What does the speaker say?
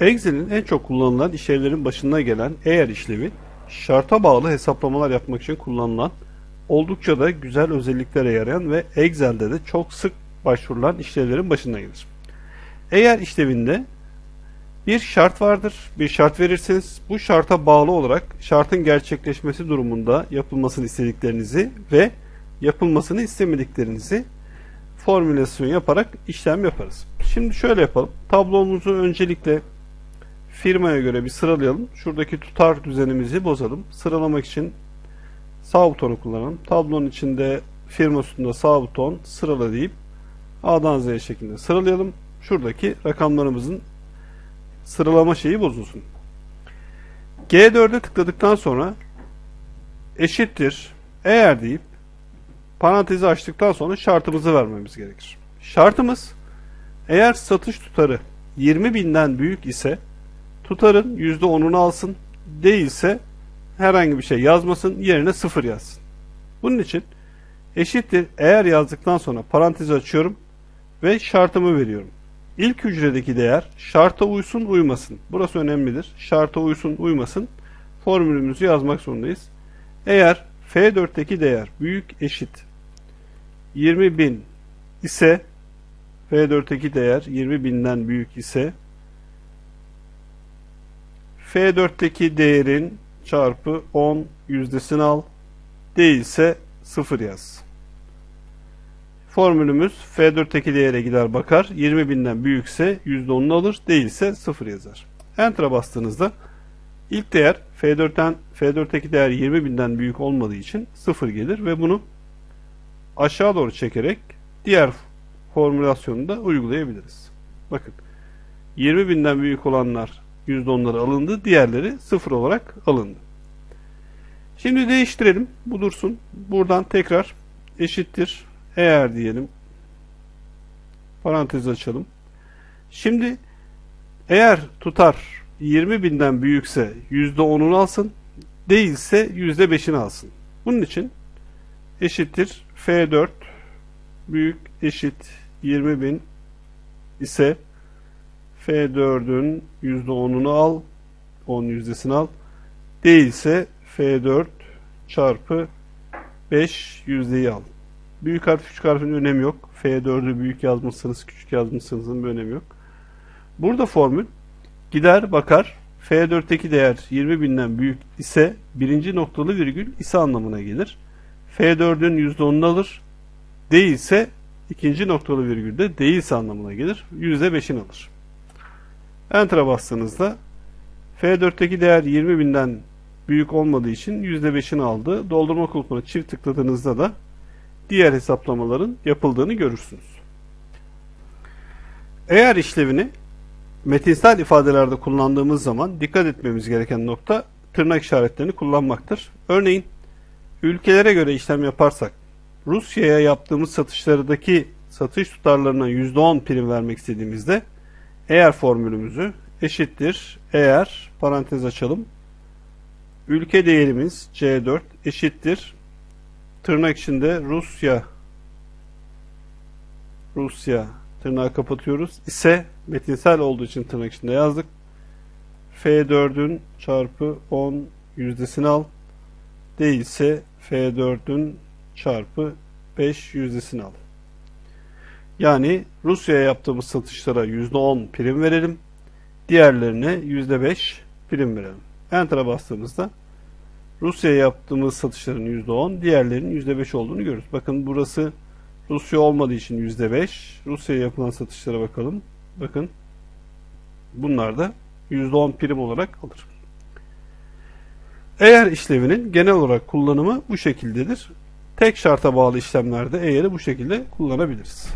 Excel'in en çok kullanılan işlevlerin başına gelen eğer işlevi, şarta bağlı hesaplamalar yapmak için kullanılan, oldukça da güzel özelliklere yarayan ve Excel'de de çok sık başvurulan işlevlerin başına gelir. Eğer işlevinde bir şart vardır, bir şart verirsiniz. Bu şarta bağlı olarak şartın gerçekleşmesi durumunda yapılmasını istediklerinizi ve yapılmasını istemediklerinizi formülasyon yaparak işlem yaparız. Şimdi şöyle yapalım. Tablomuzu öncelikle firmaya göre bir sıralayalım. Şuradaki tutar düzenimizi bozalım. Sıralamak için sağ butonu kullanalım. Tablonun içinde firma sütunda sağ buton sırala deyip A'dan Z'ye şeklinde sıralayalım. Şuradaki rakamlarımızın sıralama şeyi bozulsun. G4'e tıkladıktan sonra eşittir eğer deyip parantezi açtıktan sonra şartımızı vermemiz gerekir. Şartımız eğer satış tutarı 20 binden büyük ise tutarın %10'unu alsın değilse herhangi bir şey yazmasın yerine 0 yazsın. Bunun için eşittir eğer yazdıktan sonra parantezi açıyorum ve şartımı veriyorum. İlk hücredeki değer şarta uysun uymasın. Burası önemlidir. Şarta uysun uymasın. Formülümüzü yazmak zorundayız. Eğer F4'teki değer büyük eşit 20.000 ise F4'teki değer 20.000'den büyük ise F4'teki değerin çarpı 10 yüzdesini al. Değilse 0 yaz. Formülümüz F4'teki değere gider bakar. 20.000'den büyükse %10'unu alır. Değilse 0 yazar. Enter'a bastığınızda ilk değer F4'ten F4'teki değer 20.000'den büyük olmadığı için 0 gelir ve bunu aşağı doğru çekerek diğer formülasyonu da uygulayabiliriz. Bakın 20.000'den büyük olanlar %10'ları alındı. Diğerleri 0 olarak alındı. Şimdi değiştirelim. Bu dursun. Buradan tekrar eşittir eğer diyelim parantez açalım. Şimdi eğer tutar 20 binden büyükse %10'unu alsın değilse %5'ini alsın. Bunun için eşittir F4 büyük eşit 20 bin ise F4'ün %10'unu al 10 yüzdesini al değilse F4 çarpı 5 yüzdeyi al. Büyük harf küçük harfin önemi yok. F4'ü büyük yazmışsınız, küçük yazmışsınızın bir önemi yok. Burada formül gider bakar F4'teki değer 20 binden büyük ise birinci noktalı virgül ise anlamına gelir. F4'ün %10'unu alır. Değilse ikinci noktalı virgülde değilse anlamına gelir. %5'ini alır. Enter'a bastığınızda F4'teki değer 20 binden büyük olmadığı için %5'ini aldı. Doldurma kulpuna çift tıkladığınızda da diğer hesaplamaların yapıldığını görürsünüz. Eğer işlevini metinsel ifadelerde kullandığımız zaman dikkat etmemiz gereken nokta tırnak işaretlerini kullanmaktır. Örneğin ülkelere göre işlem yaparsak Rusya'ya yaptığımız satışlardaki satış tutarlarına %10 prim vermek istediğimizde eğer formülümüzü eşittir eğer parantez açalım ülke değerimiz C4 eşittir tırnak içinde Rusya Rusya tırnağı kapatıyoruz ise metinsel olduğu için tırnak içinde yazdık. F4'ün çarpı 10 yüzdesini al. Değilse F4'ün çarpı 5 yüzdesini al. Yani Rusya'ya yaptığımız satışlara %10 prim verelim. Diğerlerine %5 prim verelim. Enter'a bastığımızda Rusya'ya yaptığımız satışların %10, diğerlerinin %5 olduğunu görürüz. Bakın burası Rusya olmadığı için %5. Rusya'ya yapılan satışlara bakalım. Bakın bunlar da %10 prim olarak alır. Eğer işlevinin genel olarak kullanımı bu şekildedir. Tek şarta bağlı işlemlerde eğeri bu şekilde kullanabiliriz.